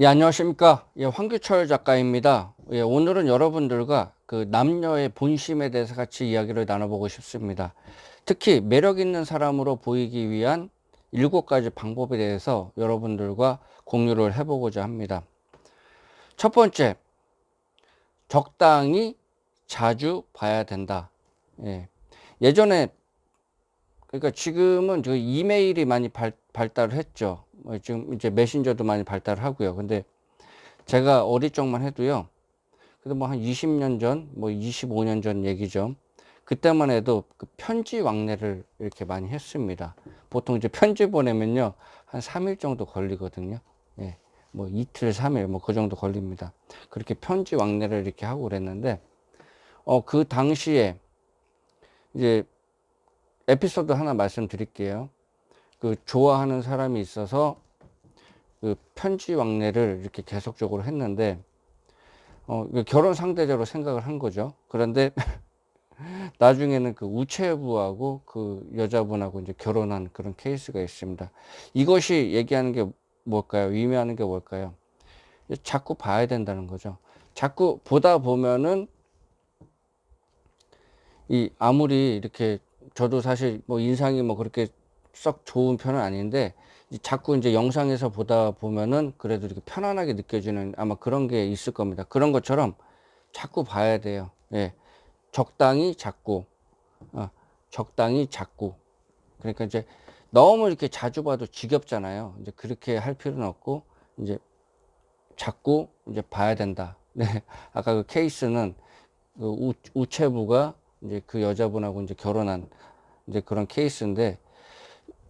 예, 안녕하십니까. 예, 황규철 작가입니다. 예, 오늘은 여러분들과 그 남녀의 본심에 대해서 같이 이야기를 나눠보고 싶습니다. 특히 매력 있는 사람으로 보이기 위한 일곱 가지 방법에 대해서 여러분들과 공유를 해보고자 합니다. 첫 번째, 적당히 자주 봐야 된다. 예. 예전에 그러니까 지금은 저 이메일이 많이 발, 발달을 했죠. 뭐 지금 이제 메신저도 많이 발달을 하고요. 근데 제가 어릴 적만 해도요. 그래도 뭐 한 20년 전, 뭐 25년 전 얘기죠. 그때만 해도 그 편지 왕래를 이렇게 많이 했습니다. 보통 이제 편지 보내면요. 한 3일 정도 걸리거든요. 예. 뭐 이틀, 3일 뭐 그 정도 걸립니다. 그렇게 편지 왕래를 이렇게 하고 그랬는데 어, 그 당시에 이제 에피소드 하나 말씀드릴게요. 그 좋아하는 사람이 있어서 그 편지 왕래를 이렇게 계속적으로 했는데 어, 그 결혼 상대적으로 생각을 한 거죠. 그런데 나중에는 그 우체부하고 그 여자분하고 이제 결혼한 그런 케이스가 있습니다. 이것이 얘기하는 게 뭘까요? 의미하는 게 뭘까요? 자꾸 봐야 된다는 거죠. 자꾸 보다 보면은 이 아무리 이렇게 저도 사실 뭐 인상이 뭐 그렇게 썩 좋은 편은 아닌데 자꾸 이제 영상에서 보다 보면은 그래도 이렇게 편안하게 느껴지는 아마 그런 게 있을 겁니다. 그런 것처럼 자꾸 봐야 돼요. 예. 적당히 자꾸, 어, 적당히 자꾸. 그러니까 이제 너무 이렇게 자주 봐도 지겹잖아요. 이제 그렇게 할 필요는 없고, 이제 자꾸 이제 봐야 된다. 네. 아까 그 케이스는 그 우, 우체부가 이제 그 여자분하고 이제 결혼한 이제 그런 케이스인데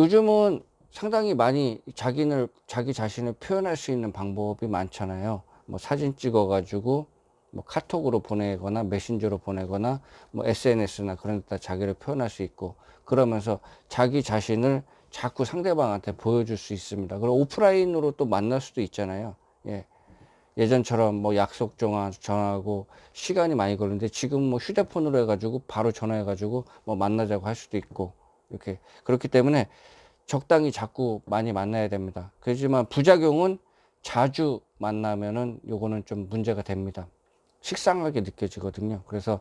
요즘은 상당히 많이 자기를 자기 자신을 표현할 수 있는 방법이 많잖아요. 뭐 사진 찍어 가지고 뭐 카톡으로 보내거나 메신저로 보내거나 뭐 SNS나 그런 데다 자기를 표현할 수 있고 그러면서 자기 자신을 자꾸 상대방한테 보여줄 수 있습니다. 그리고 오프라인으로 또 만날 수도 있잖아요. 예. 예전처럼 뭐 약속 정하고 시간이 많이 걸리는데 지금 뭐 휴대폰으로 해가지고 바로 전화해가지고 뭐 만나자고 할 수도 있고 이렇게 그렇기 때문에 적당히 자꾸 많이 만나야 됩니다. 그렇지만 부작용은 자주 만나면은 요거는 좀 문제가 됩니다. 식상하게 느껴지거든요. 그래서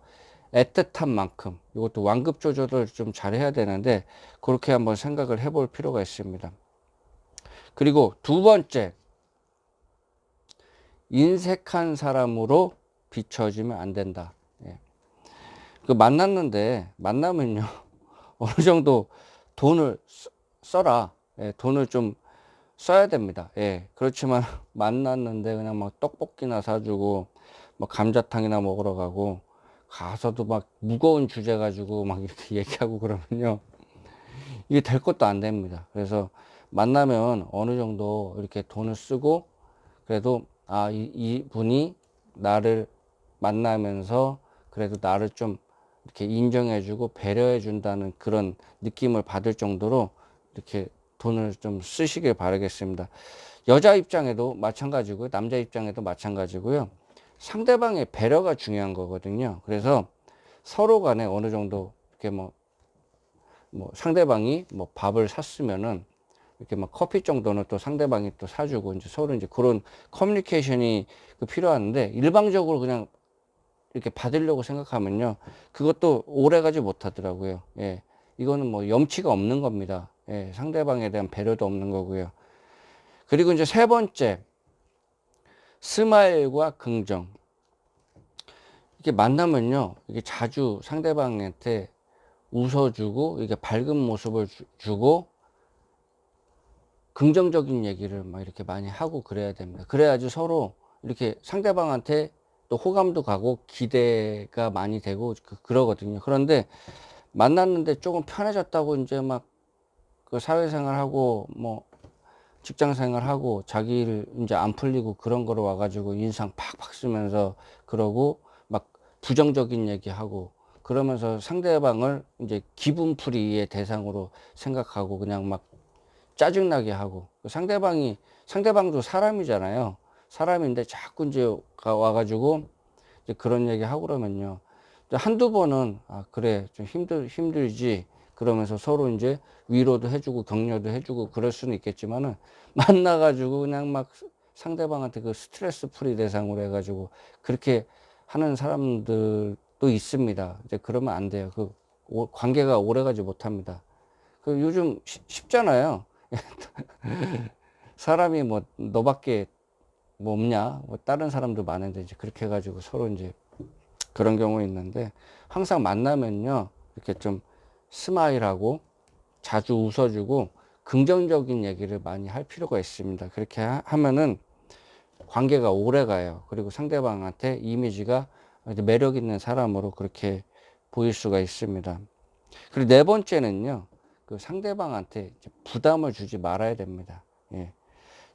애틋한 만큼 이것도 완급 조절을 좀 잘해야 되는데 그렇게 한번 생각을 해볼 필요가 있습니다. 그리고 두 번째 인색한 사람으로 비춰지면 안 된다. 예. 그 만났는데 만나면요 어느 정도 돈을 써라. 예, 돈을 좀 써야 됩니다. 예, 그렇지만 만났는데 그냥 막 떡볶이나 사주고 뭐 감자탕이나 먹으러 가고 가서도 막 무거운 주제 가지고 막 이렇게 얘기하고 그러면요 이게 될 것도 안 됩니다. 그래서 만나면 어느 정도 이렇게 돈을 쓰고 그래도 아, 이, 이 분이 나를 만나면서 그래도 나를 좀 이렇게 인정해주고 배려해준다는 그런 느낌을 받을 정도로 이렇게 돈을 좀 쓰시길 바라겠습니다. 여자 입장에도 마찬가지고요. 남자 입장에도 마찬가지고요. 상대방의 배려가 중요한 거거든요. 그래서 서로 간에 어느 정도 이렇게 뭐, 뭐 상대방이 뭐 밥을 샀으면은 이렇게 막 커피 정도는 또 상대방이 또 사주고 이제 서로 이제 그런 커뮤니케이션이 그 필요한데 일방적으로 그냥 이렇게 받으려고 생각하면요. 그것도 오래 가지 못하더라고요. 예. 이거는 뭐 염치가 없는 겁니다. 예. 상대방에 대한 배려도 없는 거고요. 그리고 이제 세 번째, 스마일과 긍정. 이렇게 만나면요. 이게 자주 상대방한테 웃어주고, 이게 밝은 모습을 주, 주고, 긍정적인 얘기를 막 이렇게 많이 하고 그래야 됩니다. 그래야지 서로 이렇게 상대방한테 또 호감도 가고 기대가 많이 되고 그, 러거든요 그런데 만났는데 조금 편해졌다고 이제 막 그 사회생활하고 뭐 직장생활하고 자기를 이제 안 풀리고 그런 거로 와가지고 인상 팍팍 쓰면서 그러고 막 부정적인 얘기하고 그러면서 상대방을 이제 기분풀이의 대상으로 생각하고 그냥 막 짜증나게 하고 그 상대방이 상대방도 사람이잖아요. 사람인데 자꾸 이제 와가지고 이제 그런 얘기 하고 그러면요. 한두 번은 아 그래 좀 힘들 힘들지 그러면서 서로 이제 위로도 해주고 격려도 해주고 그럴 수는 있겠지만은 만나가지고 그냥 막 상대방한테 그 스트레스 풀이 대상으로 해가지고 그렇게 하는 사람들도 있습니다. 이제 그러면 안 돼요. 그 오- 관계가 오래가지 못합니다. 그 요즘 쉬- 쉽잖아요. 사람이 뭐 너밖에 뭐 없냐? 뭐 다른 사람도 많은데 이제 그렇게 해가지고 서로 이제 그런 경우 있는데 항상 만나면요 이렇게 좀 스마일하고 자주 웃어주고 긍정적인 얘기를 많이 할 필요가 있습니다. 그렇게 하- 하면은 관계가 오래 가요. 그리고 상대방한테 이미지가 매력 있는 사람으로 그렇게 보일 수가 있습니다. 그리고 네 번째는요, 그 상대방한테 부담을 주지 말아야 됩니다. 예.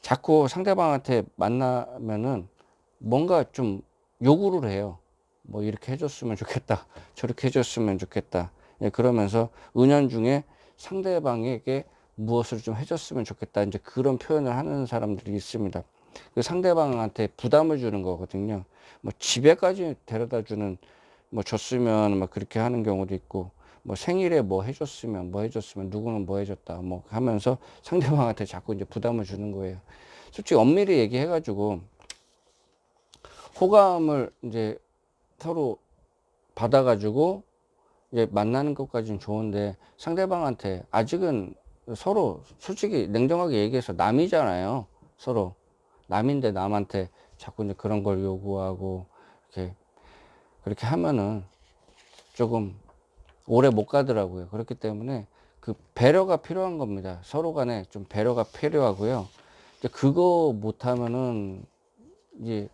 자꾸 상대방한테 만나면은 뭔가 좀 요구를 해요. 뭐 이렇게 해줬으면 좋겠다. 저렇게 해줬으면 좋겠다. 예, 그러면서 은연중에 상대방에게 무엇을 좀 해줬으면 좋겠다. 이제 그런 표현을 하는 사람들이 있습니다. 그 상대방한테 부담을 주는 거거든요. 뭐 집에까지 데려다 주는 뭐 줬으면 막 그렇게 하는 경우도 있고 뭐 생일에 뭐 해줬으면 뭐 해줬으면 누구는 뭐 해줬다 뭐 하면서 상대방한테 자꾸 이제 부담을 주는 거예요. 솔직히 엄밀히 얘기해가지고 호감을 이제 서로 받아가지고 이제 만나는 것까지는 좋은데 상대방한테 아직은 서로 솔직히 냉정하게 얘기해서 남이잖아요. 서로 남인데 남한테 자꾸 이제 그런 걸 요구하고 이렇게 그렇게 하면은 조금 오래 못 가더라고요. 그렇기 때문에 그 배려가 필요한 겁니다. 서로 간에 좀 배려가 필요하고요. 이제 그거 못하면은 이제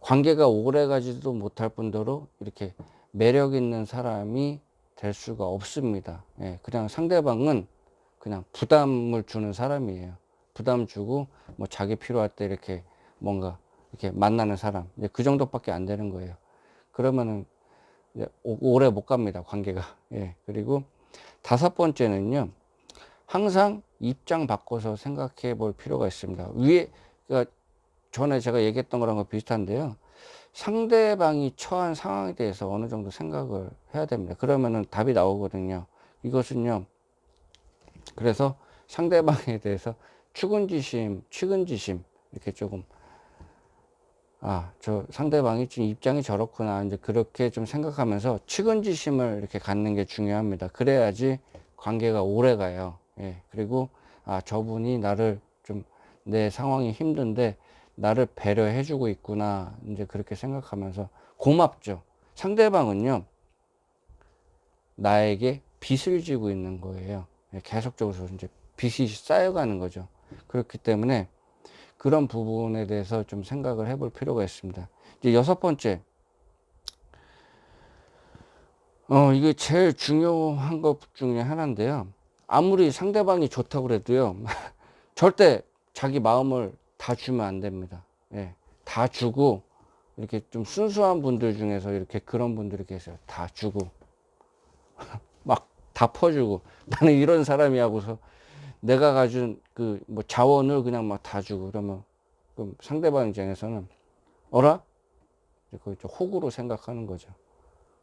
관계가 오래 가지도 못할 뿐더러 이렇게 매력 있는 사람이 될 수가 없습니다. 예, 그냥 상대방은 그냥 부담을 주는 사람이에요. 부담 주고 뭐 자기 필요할 때 이렇게 뭔가 이렇게 만나는 사람. 그 정도밖에 안 되는 거예요. 그러면은 오- 오래 못 갑니다. 관계가. 예. 그리고 다섯 번째는요. 항상 입장 바꿔서 생각해 볼 필요가 있습니다. 위에 그러니까 전에 제가 얘기했던 거랑 비슷한데요. 상대방이 처한 상황에 대해서 어느 정도 생각을 해야 됩니다. 그러면은 답이 나오거든요. 이것은요. 그래서 상대방에 대해서 추근지심, 측은지심 이렇게 조금 아, 저 상대방이 지금 입장이 저렇구나. 이제 그렇게 좀 생각하면서 측은지심을 이렇게 갖는 게 중요합니다. 그래야지 관계가 오래 가요. 예. 그리고 아, 저분이 나를 좀 내 상황이 힘든데 나를 배려해 주고 있구나. 이제 그렇게 생각하면서 고맙죠. 상대방은요. 나에게 빚을 지고 있는 거예요. 예, 계속적으로 이제 빚이 쌓여가는 거죠. 그렇기 때문에 그런 부분에 대해서 좀 생각을 해볼 필요가 있습니다. 이제 여섯 번째, 어, 이게 제일 중요한 것 중에 하나인데요. 아무리 상대방이 좋다고 그래도요, 절대 자기 마음을 다 주면 안 됩니다. 예, 다 주고, 이렇게 좀 순수한 분들 중에서 이렇게 그런 분들이 계세요. 다 주고, 막 다 퍼주고, 나는 이런 사람이 하고서 내가 가진 그 뭐 자원을 그냥 막 다 주고 그러면 그럼 상대방 입장에서는 어라? 좀 호구로 생각하는 거죠.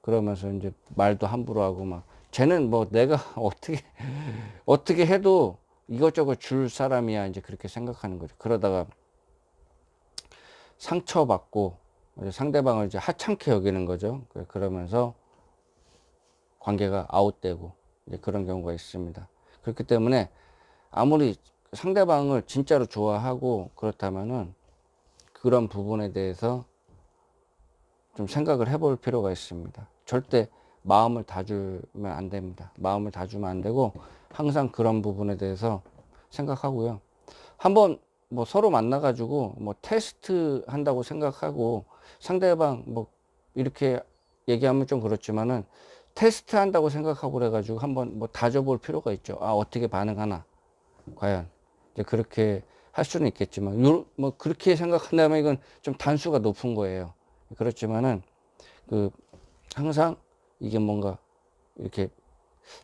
그러면서 이제 말도 함부로 하고 막 쟤는 뭐 내가 어떻게 어떻게 해도 이것저것 줄 사람이야 이제 그렇게 생각하는 거죠. 그러다가 상처받고 상대방을 이제 하찮게 여기는 거죠. 그- 그러면서 관계가 아웃되고 이제 그런 경우가 있습니다. 그렇기 때문에 아무리 상대방을 진짜로 좋아하고 그렇다면은 그런 부분에 대해서 좀 생각을 해볼 필요가 있습니다. 절대 마음을 다 주면 안 됩니다. 마음을 다 주면 안 되고 항상 그런 부분에 대해서 생각하고요. 한번 뭐 서로 만나가지고 뭐 테스트 한다고 생각하고 상대방 뭐 이렇게 얘기하면 좀 그렇지만은 테스트 한다고 생각하고 그래가지고 한번 뭐 다져볼 필요가 있죠. 아, 어떻게 반응하나. 과연. 이제 그렇게 할 수는 있겠지만, 요, 뭐 그렇게 생각한다면 이건 좀 단수가 높은 거예요. 그렇지만은 그 항상 이게 뭔가 이렇게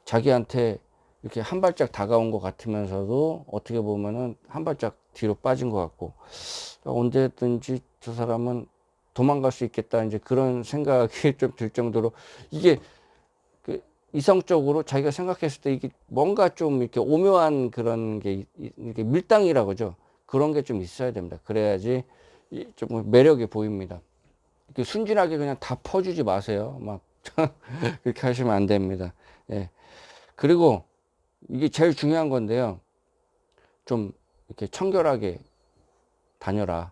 자기한테 이렇게 한 발짝 다가온 것 같으면서도 어떻게 보면은 한 발짝 뒤로 빠진 것 같고 언제든지 저 사람은 도망갈 수 있겠다 이제 그런 생각이 좀 들 정도로 이게 그 이성적으로 자기가 생각했을 때 이게 뭔가 좀 이렇게 오묘한 그런 게 이렇게 밀당이라고 그러죠. 그런 게 좀 있어야 됩니다. 그래야지 이- 좀 매력이 보입니다. 이렇게 순진하게 그냥 다 퍼주지 마세요. 막 그렇게 하시면 안 됩니다. 예. 그리고 이게 제일 중요한 건데요. 좀 이렇게 청결하게 다녀라.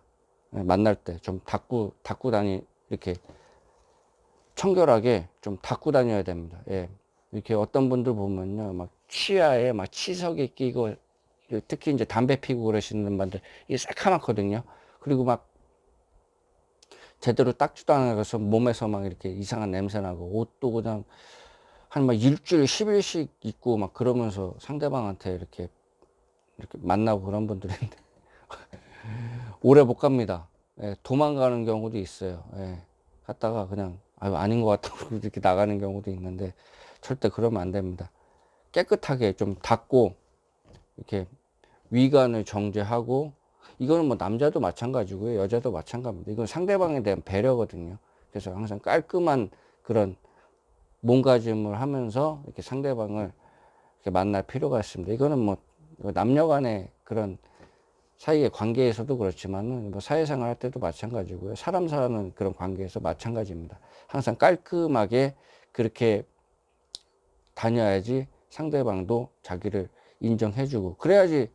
예, 만날 때 좀 닦고 닦고 다니 이렇게 청결하게 좀 닦고 다녀야 됩니다. 예. 이렇게 어떤 분들 보면요, 막 치아에 막 치석이 끼고 특히 이제 담배 피고 그러시는 분들 이게 새카맣거든요. 그리고 막 제대로 닦지도 않아서 몸에서 막 이렇게 이상한 냄새 나고 옷도 그냥 한 막 일주일 10일씩 입고 막 그러면서 상대방한테 이렇게 이렇게 만나고 그런 분들인데 오래 못 갑니다. 예, 도망가는 경우도 있어요. 예, 갔다가 그냥 아유 아닌 것 같다고 이렇게 나가는 경우도 있는데 절대 그러면 안 됩니다. 깨끗하게 좀 닦고 이렇게 위관을 정제하고 이거는 뭐 남자도 마찬가지고요 여자도 마찬가지입니다. 이건 상대방에 대한 배려거든요. 그래서 항상 깔끔한 그런 몸가짐을 하면서 이렇게 상대방을 이렇게 만날 필요가 있습니다. 이거는 뭐 남녀 간의 그런 사이의 관계에서도 그렇지만은 뭐 사회생활 할 때도 마찬가지고요. 사람 사는 그런 관계에서 마찬가지입니다. 항상 깔끔하게 그렇게 다녀야지 상대방도 자기를 인정해주고 그래야지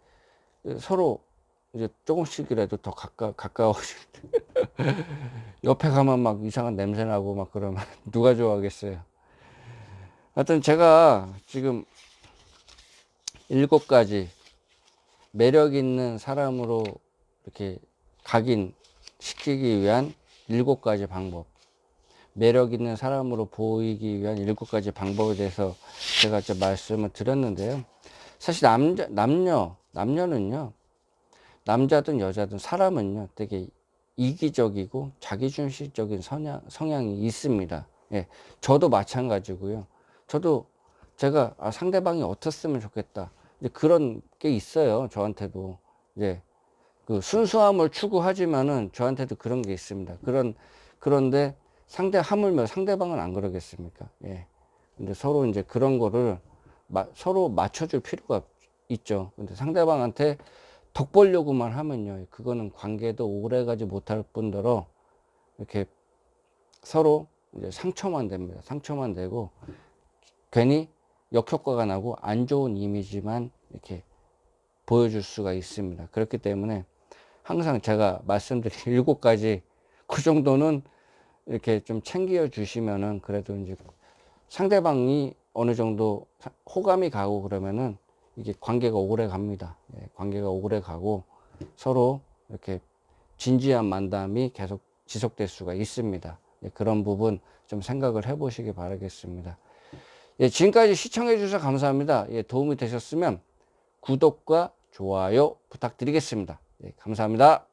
서로 이제 조금씩이라도 더 가까 가까워지. 옆에 가면 막 이상한 냄새 나고 막 그러면 누가 좋아하겠어요. 하여튼 제가 지금 일곱 가지 매력 있는 사람으로 이렇게 각인 시키기 위한 일곱 가지 방법. 매력 있는 사람으로 보이기 위한 일곱 가지 방법에 대해서 제가 이제 말씀을 드렸는데요. 사실 남자, 남녀, 남녀는요, 남자든 여자든 사람은요, 되게 이기적이고 자기중심적인 성향, 성향이 있습니다. 예, 저도 마찬가지고요. 저도 제가 아, 상대방이 어떻으면 좋겠다. 이제 그런 게 있어요. 저한테도. 이제 그 순수함을 추구하지만은 저한테도 그런 게 있습니다. 그런, 그런데 상대 하물며 상대방은 안 그러겠습니까? 예. 근데 서로 이제 그런 거를 마, 서로 맞춰줄 필요가 있죠. 근데 상대방한테 덕 보려고만 하면요. 그거는 관계도 오래 가지 못할 뿐더러 이렇게 서로 이제 상처만 됩니다. 상처만 되고 괜히 역효과가 나고 안 좋은 이미지만 이렇게 보여줄 수가 있습니다. 그렇기 때문에 항상 제가 말씀드린 일곱 가지 그 정도는 이렇게 좀 챙겨 주시면은 그래도 이제 상대방이 어느 정도 사- 호감이 가고 그러면은 이게 관계가 오래 갑니다. 예, 관계가 오래 가고 서로 이렇게 진지한 만남이 계속 지속될 수가 있습니다. 예, 그런 부분 좀 생각을 해 보시기 바라겠습니다. 예, 지금까지 시청해 주셔서 감사합니다. 예, 도움이 되셨으면 구독과 좋아요 부탁드리겠습니다. 예, 감사합니다.